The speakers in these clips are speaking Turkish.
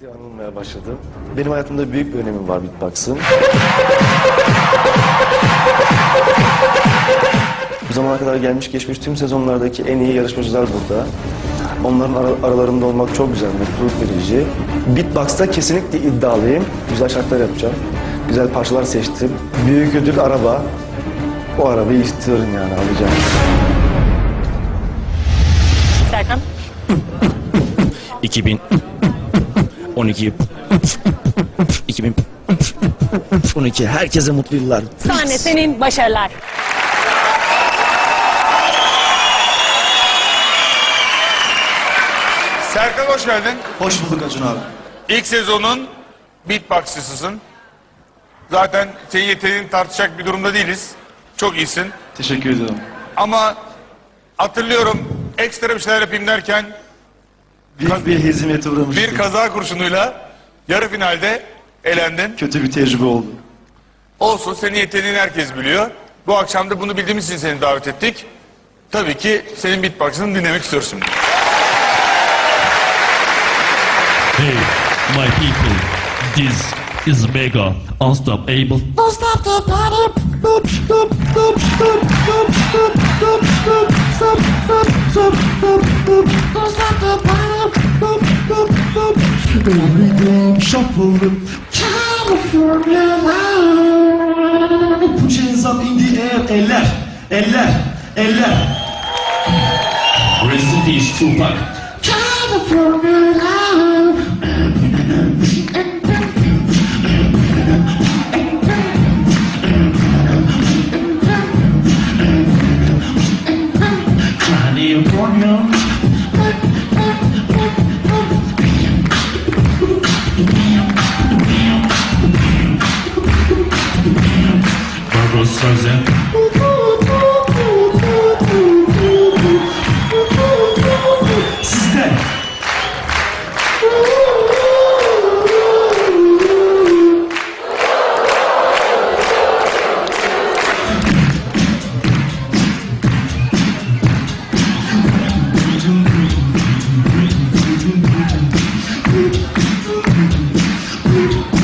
diye anılmaya başladım. Benim hayatımda büyük bir önemi var beatbox'ın. Bu zamana kadar gelmiş geçmiş tüm sezonlardaki en iyi yarışmacılar burada. Onların ara- aralarında olmak çok güzel, mutluluk verici. Beatbox'ta kesinlikle iddialıyım. Güzel şarkılar yapacağım. Güzel parçalar seçtim. Büyük ödül araba. O arabayı istiyorum yani alacağım. Serkan. 2012 2012 herkese mutlu yıllar. Sahne senin başarılar. Serkan hoş geldin. Hoş bulduk Acun abi. İlk sezonun beatboxçısısın. Zaten senin yeteneğini tartışacak bir durumda değiliz. Çok iyisin. Teşekkür ediyorum. Ama hatırlıyorum ekstra bir şeyler yapayım derken Büyük bir hezimete uğramıştım. bir kaza kurşunuyla yarı finalde elendin. Kötü bir tecrübe oldu. Olsun senin yeteneğini herkes biliyor. Bu akşam da bunu bildiğimiz için seni davet ettik. Tabii ki senin beatbox'ını dinlemek istiyoruz şimdi. Hey, my people, this is Mega Unstoppable. Stop the party. Stop, stop, stop, stop, stop, stop, stop, stop, stop, stop, stop, stop, stop. Stop. Stop, stop, stop. Everything shuffle. California love. Put your hands up in the air. Eller. Eller. Eller. Rest in peace, Tupac. California love.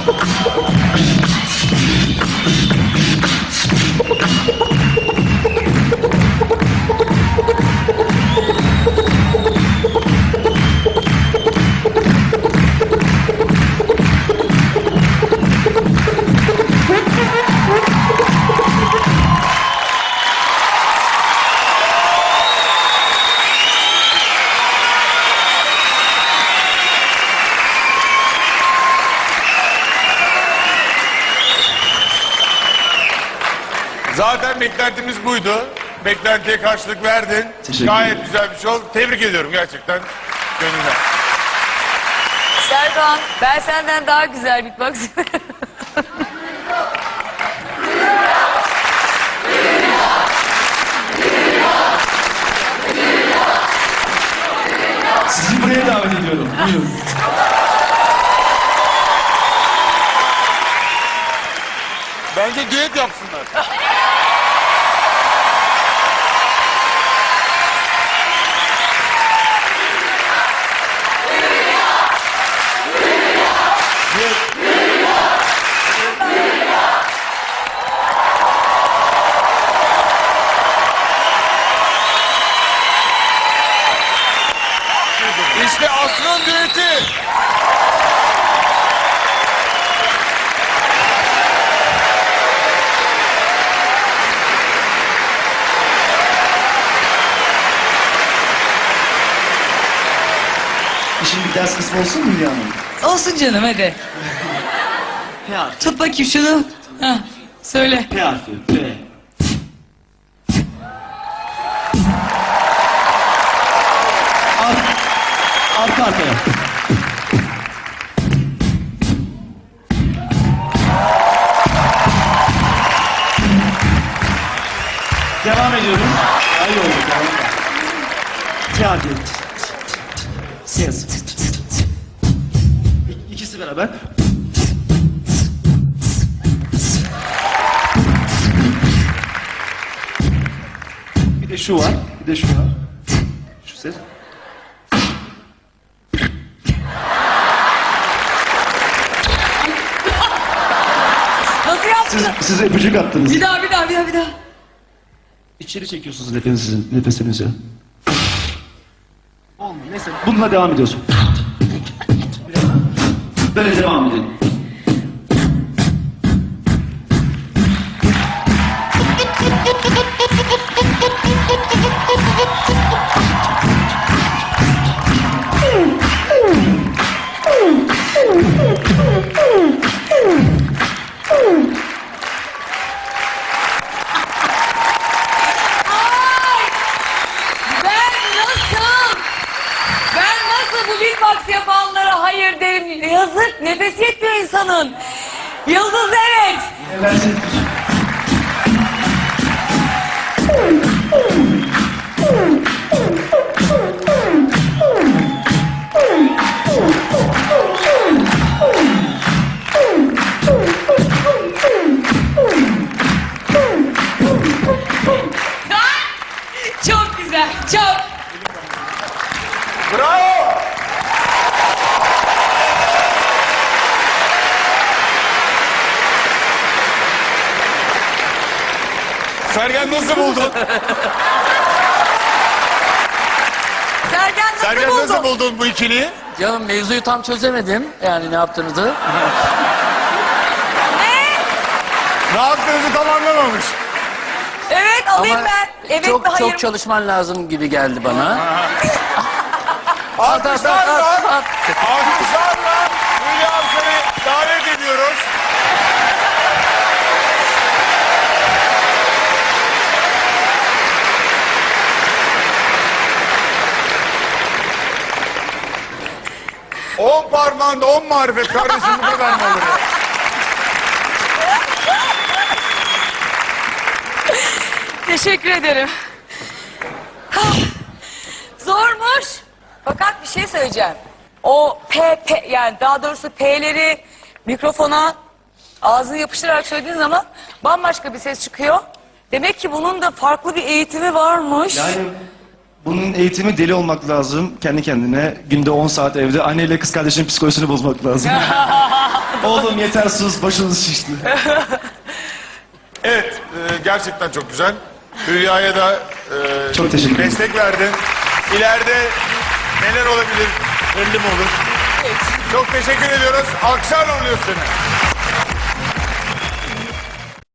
Ha ha ha! Zaten beklentimiz buydu. Beklentiye karşılık verdin. Gayet güzel bir show. Tebrik ediyorum gerçekten. Gönülden. Serkan ben senden daha güzel beatbox Sizi buraya davet ediyorum. Buyurun. Bence düet Hazreti. İşin bir ders kısmı olsun mu Hülya Hanım? Olsun canım hadi. P harfi. Tut bakayım şunu. Heh, söyle. P harfi. P. arka arkaya. Devam ediyoruz. Ay oldu. Devam. T harfi. Ses. İkisi beraber. Bir de şu var. Bir de şu var. Şu ses. Siz, siz öpücük attınız. Bir daha bir daha bir daha bir daha. İçeri çekiyorsunuz nefesinizi, nefesinizi. Olmuyor. Neyse bununla devam ediyorsun. Böyle devam edin. Çok güzel, çok. Bravo! Sergen nasıl buldun? Sergen nasıl Sergen buldun? nasıl buldun bu ikiliyi? Canım mevzuyu tam çözemedim. Yani ne yaptığınızı. Ne yaptığınızı tam anlamamış. Evet alayım Ama ben. Evet çok mi hayır çok mı? çalışman lazım gibi geldi bana. Alkışlarla, at, at. alkışlarla Hülya Avşar'ı davet ediyoruz. On parmağında on marifet kardeşim bu kadar mı olur ya? Teşekkür ederim. Ah, Zormuş. Fakat bir şey söyleyeceğim. O P, P yani daha doğrusu P'leri mikrofona ağzını yapıştırarak söylediğin zaman bambaşka bir ses çıkıyor. Demek ki bunun da farklı bir eğitimi varmış. Yani bunun eğitimi deli olmak lazım kendi kendine. Günde 10 saat evde anneyle kız kardeşinin psikolojisini bozmak lazım. Oğlum yeter sus başınız şişti. Evet, e, gerçekten çok güzel. Hülya'ya da e, Çok teşekkür ederim. destek verdin. İleride neler olabilir belli mi olur? Çok teşekkür ediyoruz. Alkışlarla oluyor seni.